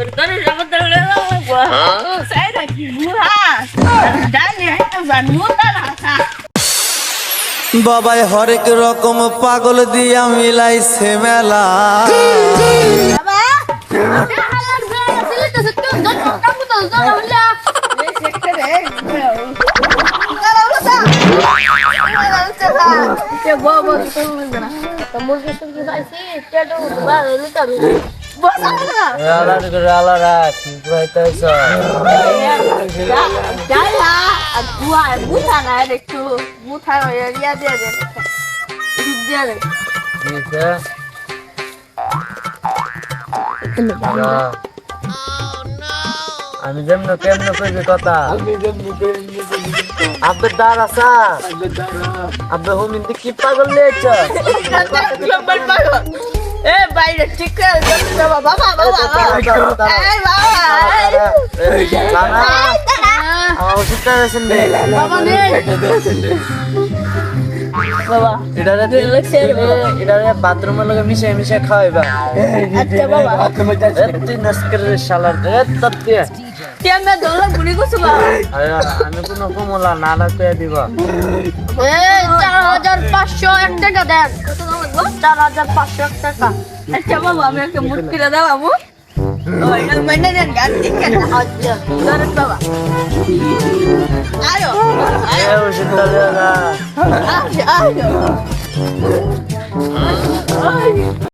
জগৎ ধরে লাগবো সাই রাখি বুড়া জানি বাবাই হরেক রকম পাগল দিয়া মিলাইছে মেলা। বাবা হালার বেলা ছিল তো সত্য দত কাপু তো দত হলা এই সেক্টরে কে না না করে আলারা কি কইতেছ? Dala, gua buta na একটু ইয়া দিয়ে দে দিয়ে দিছে আমি যেমন কেমন কইবি কথা। আবে দার আসা আবে হুমিন কি পাগল লেছ পাগল। এ বাইরে ঠিক করে বাবা বাবা বাবা এই বাবা আমার ওষুধটা দিয়েছেন রে বাবা নে বাবা এটারে এটারে বাথরুমের লগে মিশে মিশে খাওয়াইবা আচ্ছা বাবা তুই নস্কর শালার এ তত্তে কে মে গুলি কুছ বাবা আমি কোনো কমলা না না কইয়া দিব এ এক টাকা দেন। লাগবে চার হাজার পাঁচশো টাকা। আচ্ছা বাবা আমি একটা মুট কিনে দাও বাবু। আচ্ছা আয়ো। আয়ো।